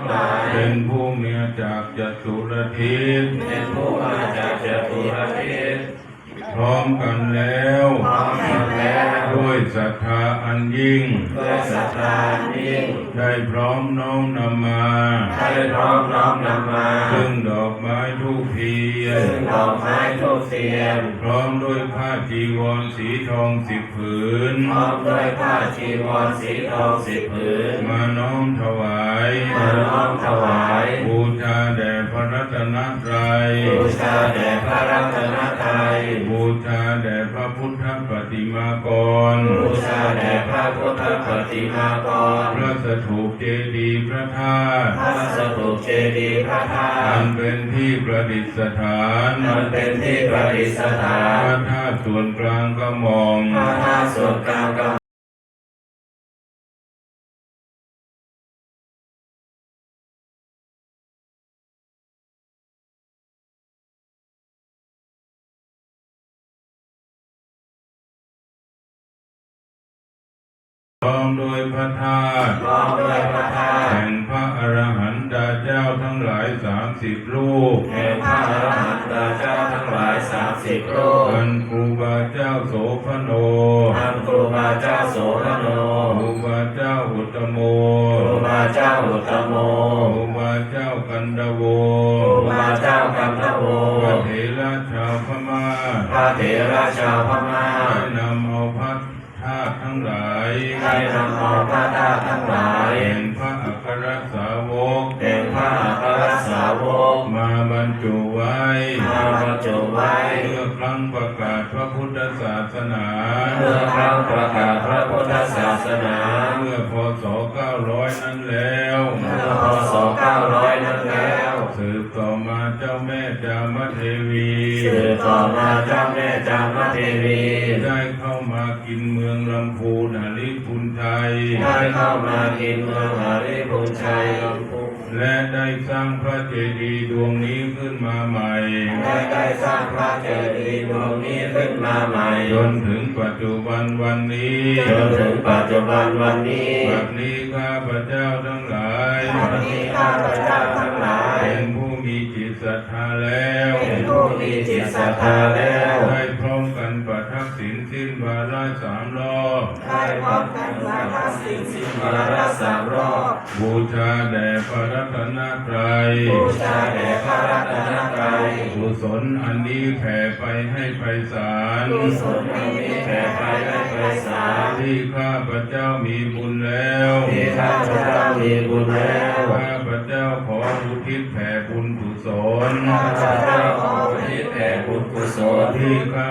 ทั้งหลายเป็นผู้มีจากจตุรทิศเป็นผู้มาจากจตุรทิศพร้อมกันแล้วพร้อมกันแล้ว ด้วยศรัทธาอันยิ่งด้วยศรัทธายิ่ง ได้พร้อมน้อมนำมาได้พร้อมน้อมนำมาซึ่งดอกไม้ทุกเทียนซึ่งดอกไม้ทูบเทียน พร้อมด้วยผ้าจีวรสีทองสิบผืน พร้อมด้วยผ้าจีวรสีทองสิบผืน มาน้อมถวายมาน้อมถวายบูชาแด่พระรัตนตรัยบูชาแด่พระรัตนตรัยบูชาแด่พระพุทธปฏิมากรบูชาแด่พระพุทธปฏิมากร พระสถูปเจดีย์พระธาตุพระสถูปเจดีย์พระธาอัตุนเป็นที่ประดิษฐานมันเป็นที่ประดิษฐาพระนธาตุส่วนกลางกระหม่อม พระธาตุส่วนกลางก พร้อมด้วยพระธาตุพร้อมด้วยพระธาตุแห่งพระอรหันตเจ้าทั้งหลายสามสิบรูปแห่งพระอรหันตเจ้าทั้งหลายสามสิบรูปอันครูบาเจ้าโสพโนท่านครูบาเจ้าโสมโนครูบาเจ้าอุตโมครูบาเจ้าอุตตโมครูบาเจ้ากันดโวครูบาเจ้ากัมพโวพระเถระชาวพม่าพระเถระชาวพม่าได้นำเอาพระธาตุทั้งหลายได้นำเอาพระธาตุทั้งหลายแห่งพระอัครสาวกแห่งพระอัครสาวก มาบรรจุไว้มาบรรจุไว้เมื่อครั้งประกาศพระพุทธศาสนาเมื่อครั้งประกาศพระพุทธศาสนาเมื่อพศ900 นั้นแล้วเมื่อพศ900 นั้นแล้ว สืบต่อมาเจ้าแม่จามเทวี สืบต่อมาเจ้าแม่ เข้ามากินเมืองหาริพุนชัยลำพูนและได้สร้างพระเจดีย์ดวงนี้ขึ้นมาใหม่และได้สร้างพระเจดีย์ดวงนี้ขึ้นมาใหม่ จนถึงปัจจุบันวันนี้ จนถึงปัจจุบันวันนี้บัดนี้ข้าพระเจ้าทั้งหลายวันนี้ข้าพเจ้าทั้งหลาย เป็นผู้มีจิตศรัทธาแล้ว เป็นผู้มีจิตศรัทธาแล้ว นวาระสามรอบได้พร้อมกันวาระสิ้นสิ้นวาระสามรอบ บูชาแด่พระรัตนตรัยบูชาแด่พระรัตนตรัยกุศลอันนี้แผ่ไปให้ไพศาลกุศลอันนี้แผ่ไปให้ไพศาลที่ข้าพระเจ้ามีบุญแล้วที่ข้าพเจ้ามีบุญแล้วข้าพระเจ้าขออุทิศแผ่บุญกุศลข้าพเจ้าขออุทิศแผ่บุญกุศลที่ข้า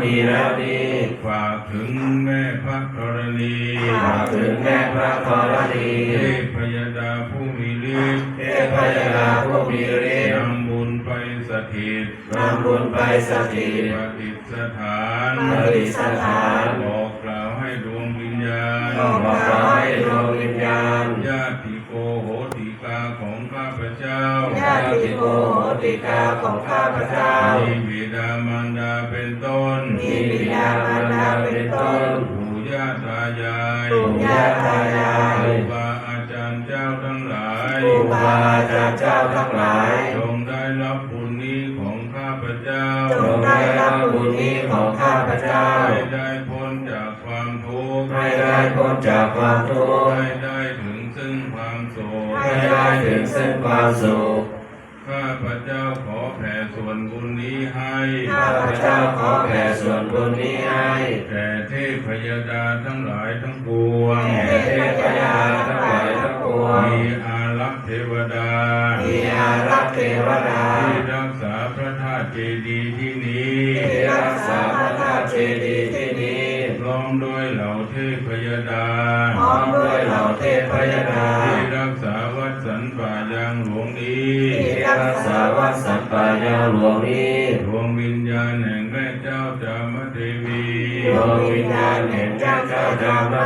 พเจ้ามีแล้วนี้ฝากถึงแม่พระธรณีฝากถึงแม่พระธรณีเทพพยดาผู้มีฤทธิ์เทพยดาผู้มีฤทธิ์นำบุญไปสถิตนำบุญไปสถิตปฏิสถานปฏิสถานบอกกล่าวให้ดวงวิญญาณบอกกล่าวให้ดวงวิญญาณญาติโกโหติกาของข้าพเจ้าญาติโกโห ติกาของข้าพเจ้า มีบิดามารดาเป็นต้นมีบิดามารดาเป็นต้นปู่ย่าตายายปู่ย่าตายายครูบาอาจารย์เจ้าทั้งหลายครูบาอาจารย์เจ้าทั้งหลายจงได้รับบุญนี้ของข้าพเจ้าจงได้รับบุญนี้ของข้าพเจ้าให้ได้พ้นจากความทุกข์ให้ได้พ้นจากความทุกข์ให้ได้ถึงซึ่งความโศกให้ได้ถึงซึ่งความสุขข้า พเจ้าขอแผ่ส่วนบุญนี้ให้ข้าพเจ้าขอแผ่ส่วนบุญนี้ให้แก่เทพยดาทั้งหลายทั้งปวงแก่เทพยาทั้งหลายทั้งปวงมีอารักษ์เทวดามีอารักษ์เทวดาที่รักษาพระธาตุเจดี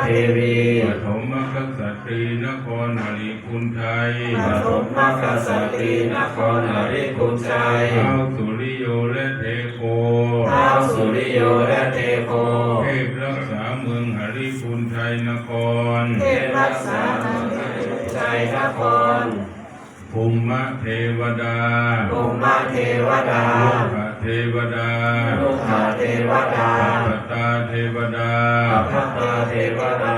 เทวีปฐมกษัตรีนครหริพุนชัยปฐมมกษัตรีนครหริพุนชัยท้าวสุริโยและเทโกท้าวสุริโยและเทโพเทพรักษาเมืองหริพุนชัยนครเทพรักษานันชัยนครภูมิเทวดาภูมิเทวดาโลกเทวดาลูกขาเทวดาปตาเทวดาพระตา เทวดา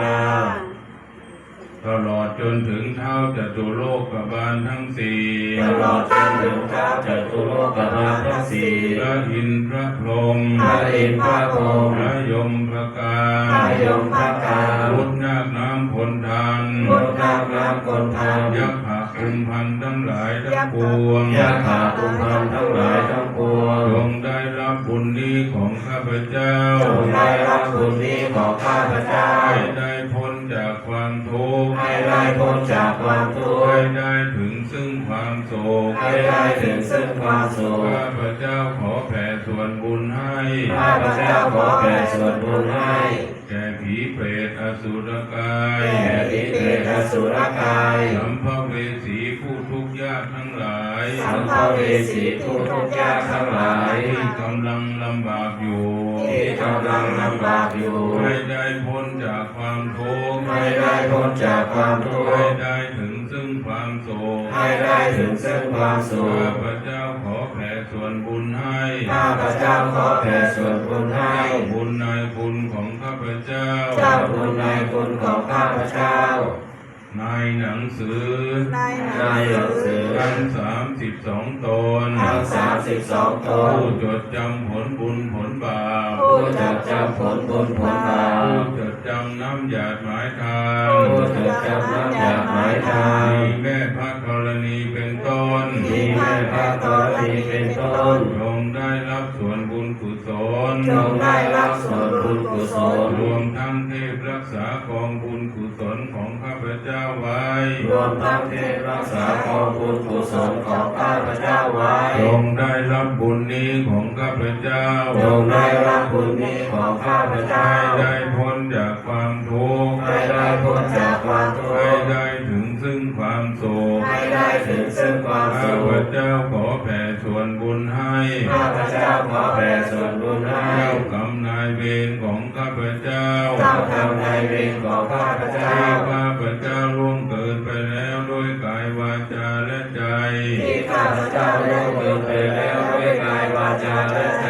ตลอดจนถึงเท้าจตุโลกบาลทั้งสี่ตลอดจนถึงท้าวจตุโลกบาลทั้งสี่พระอินทร์พระพรหมพระอินทร์พระพรหมพระยมพระกาพระยมพระกาพุทธนาคน้ำพลทานพุทธนาคน้ำคนทานยักษ์ขาคุมพันธ์ทั้งหลายทั้งปวงยาขาภูมิพันธ์ทั้งหลายทั้งปวงจงได้รับบุญนี้ของข้าพเจ้าจงได้รับ บุญนี้ของข้าพเจ้า ให้ได้พ้นจากความทุกข์ให้ได้พ้นจากความทุกให้ข์ได้ถึงซึ่งความโศกให้ได้ถึงซึ่งความสุขข้าพเจ้าขอแผ่ส่วนบุญให้ข้าพเจ้าขอแผ่ส่วนบุญให้แก่ผีเปรตอสุรกายแก่ทิเตอสุรกายสัมภเวสีผู้ทุกข์ยากทั้งหลายสัมภเวสีผู้ทุกข์ยากทั้งหลายที่กำลังลำบากากอยู่ให้ได้พ้นจากความทุกข์ให้ได้พ้นจากความทุกให้ข์ได้ถึงซึ่งความโศกให้ได้ถึงซึ่งความสุข้าขพเจ้าขอแผ่ส่วนบุญให้ข้าพเจ้าขอแผ่ส่วนบุญให้บุญนายคุณของข้าพเจ้าเจ้าบุญในคุณของข้าพเจ้าในหนังสือ ในหนังสือทั้งสามสิบสองตนทั้งสามสิบสองตนผู้จดจำผลบุญผลบาป ผู้จดจำผลบุญผลบาปผู้จดจำน้ำหยาดหมายทานผู้จดจำน้ำอยากหมายทานมีแม่พระกรณีเป็นต้นมีแม่พระกรณีเป็นต้นจงได้รับส่วนบุญกุศลจงได้รับส่วนบุญกุศลรวมทั้งเทพรักษากองบุญกุศลของข้าพเจ้าไว้ รวมทั้งเทพรักษากองบุญกุศลของข้าพเจ้าไว้จง ของข้าพเจ้าให้ได้พ้นจากความทุกข์ให้ได้พ้นจากความทุให้กข์ได้ถึงซึ่งความโศกให้ได้ถึงซึ่งความข้าสุพขเจ้าขอแผ่ส่วนบุญให้ข้าพเจ้าขอแผ่ส่วนบุญให้เจ้ากรรมนายเวรของข้าพเจ้าเจ้ากรรมนายเวรของข้าพเจ้าที่ข้าพเจ้าล่วงเกินไปแล้วด้วยกายวาจาและใจที่ข้าพเจ้าล่วงเกินไปแล้วด้วยกายวาจาและใจ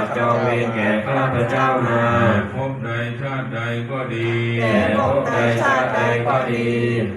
พยาบาทจองเวรแก่ข้าพเจ้ามาแต่พบใดชาติใดก็ดีแก่พบใดชาติใดก็ดี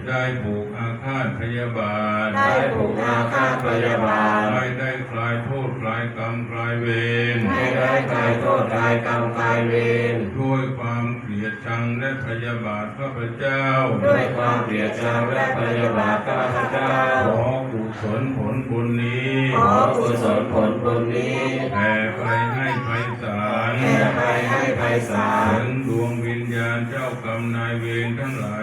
ได้ผูกอาฆาตพยาบาท ได้ผูกอาฆาตพยาบาทไม่ได้คลายโทษคลายกรรมคลายเวรให้ได้กายโทษกายกรรมกายเวรด้วยความเกลียดชังและพยาบาทข้าพเจ้า ด้วยความเกลียดชังและพยาบาทข้าพเจ้า ขอกุศลผลบุญนี้ขอกุศลผลบุญนี้แผ่ไปให้ไพศาลแผ่ไปให้ไพศาลถึงดวงวิญญาณเจ้ากรรมนายเวรทั้งหลา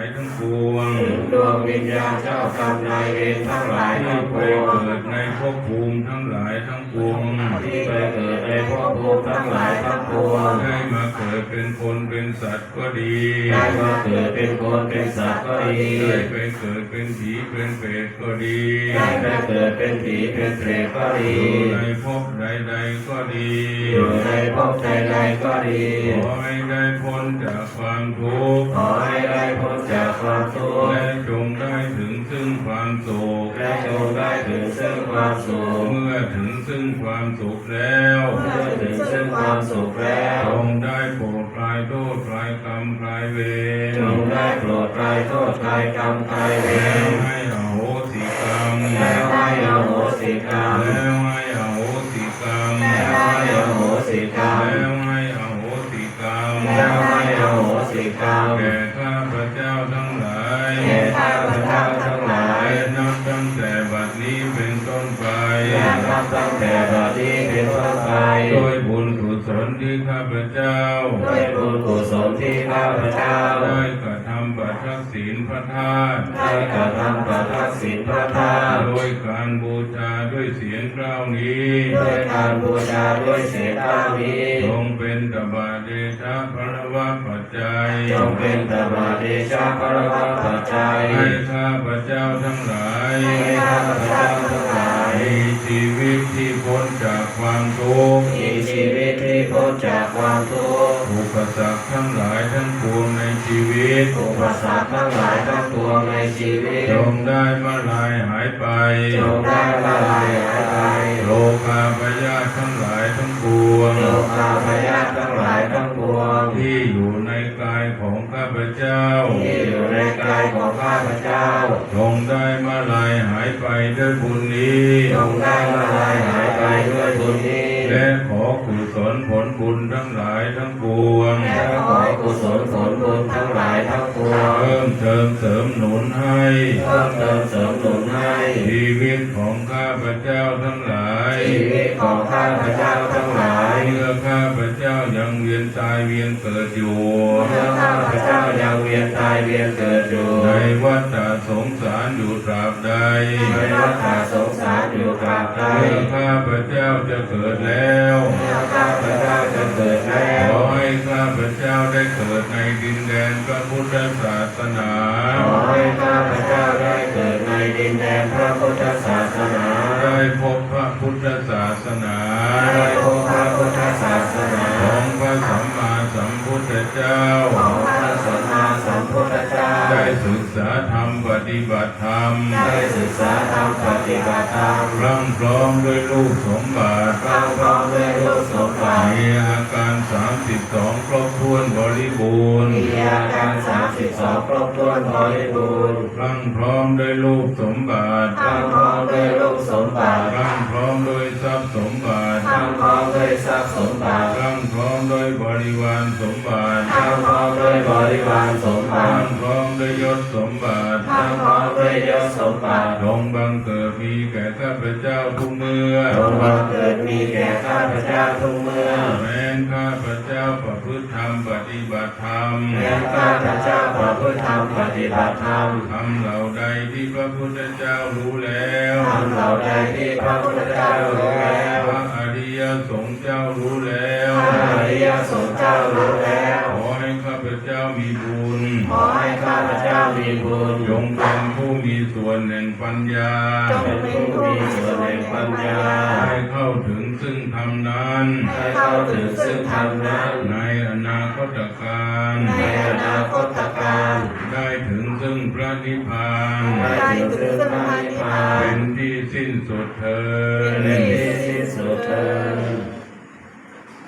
ยทั้งป วงถึงดวงวิญญาณเจ้ากรรมนายเวรทั้งหลายที่ทั้งปไปวงเกิดในภพภูมิทั้งหลายทั้งปวงที่ไปเกิดในภพภูมิทั้งหลายทั้งปวงได้มาเกิดเป็นคนเป็นสัตว์ก็ดีได้มาเกิดเป็นคนเป็นสัตว์ก็ดีได้ไปเกิดเป็นผีเป็นเปรตก็ดีได้ไปเกิดเป็นผีเป็นเปรตก็ดีอยู่ในภพใดๆก็ดีอยู่ในภพใดๆก็ดีขอให้ได้พ้นจากความทุกข์ขอให้ได้พ้นจากความทุกข์และจงได้ถึงซึ่งความโศกและจงได้ถึงซึ่งความสุข เมื่อถึงซึ่งความสุขแล้วเมื่อถึงซึ่งความสุขแล้วจงได้โปรดคลายโทษคลายกรรมคลายเวรจงได้โปรดคลายโทษคลายกรรมคลายเวแล้วรให้อโหสิกรรมแล้วให้อโหสิกรรมำบัตรทักษิณพระธาตุได้กระทำประทักษิณพระธาตุโดยการบูชาด้วยเสียงกล้าวนี้ด้วยการบูชาด้วยเสียงข้าวนี้จงเป็นตบะเดชะพระวะปัจจัยจงเป็นตบะเดชะพระวะปัจจัยให้ข้าพเจ้าทั้งหลายให้ข้าพเจ้าทั้งหลายมีชีวิตที่พ้นจากความความทุกข์มีชีวิตที่พ้นจากความทุกข์อุปสรรคทั้งหลายทั้งปวงใน ชีวิตอุปสรรคทั้งหลายทั้งปวงในชีวิตจงได้มาลายหายไปจงได้ละลายหายไปโลกาพยาธิทั้งหลายทั้งปวงโลกาพยาธิทั้งหลายทั้งปวงที่อยู่ในกายของข้าพเจ้าที่อยู่ในกายของข้าพเจ้าจงได้มาลายหายไปด้วยบุญนี้จงได้ละลา เวียนตายเวียนเกิดอยู่เมื่อข้าพเจ้ายังเวียนตายเวียนเกิดอยู่ ในวัฏสงสารอยู่ตราบใด ในวัฏสงสารอยู่ตราบใดเมื่อข้าพเจ้าจะเกิดแล้วเมื่อข้าพเจ้าจะเกิดแล้ขวอให้ข้าพเจ้าได้เกิดในดินแดนพระพุทธศาสนา ขอให้ข้าพเจ้าได้เกิดในดินแดนพระพุทธศาสนา ได้พบพระพุทธศาสนา ธรรม ได้ศึกษาธรรมปฏิบัติธรรมร่ำพร้อมด้วยลูกสมบัติพร้อมพร้อมด้วยรูปสมบัติมีอาการ32ครบถ้วนบริบูรณ์มีอาการสามสิบสองครบถ้วนบริบูรณ์ร่ำพร้อมด้วยลูกสมบัติพร้อมพร้อมด้วยรูปสมบัติร่ำพร้อมด้วยทรัพย์สมบัติพร้อมพร้อมด้วยทรัพย์สมบัติร่ำพร้อมด้วยบริวารสมบัติพร้อมพร้อมด้วยบริวารสมบัติร่ำพร้อมด้วยยศสมบัติ มบัติจงบังเกิดมีแก่ข้าพเจ้าทุกเมื่อจงบังเกิดมีแก่ข้าพเจ้าทุกเมื่อแม้นข้าพเจ้าประพฤติธรรมปฏิบัติธรรมแม้ข้าพเจ้าประพฤติธรรมปฏิบัติธรรมทำเหล่าใดที่พระพุทธเจ้ารู้แล้วทำเหล่าใดที่พระพุทธเจ้ารู้แล้วพระอริยสงฆ์เจ้ารู้แล้วพระอริยสงฆ์เจ้ารู้ เจ้ามีบุญจงเป็นผู้มีส่วนแห่งปัญญาเป็นผู้มีส่วนแห่งปัญญา ให้เข้าถึงซึ่งธรรมนั้นให้เข้าถึงซึ่งธรรมนั้น ในอนาคตการในอนาคตการ ได้ถึงซึ่งพระนิพพานได้ถึงซึ่งพระนิพพาน เป็นที่สิ้นสุดเธอเป็นที่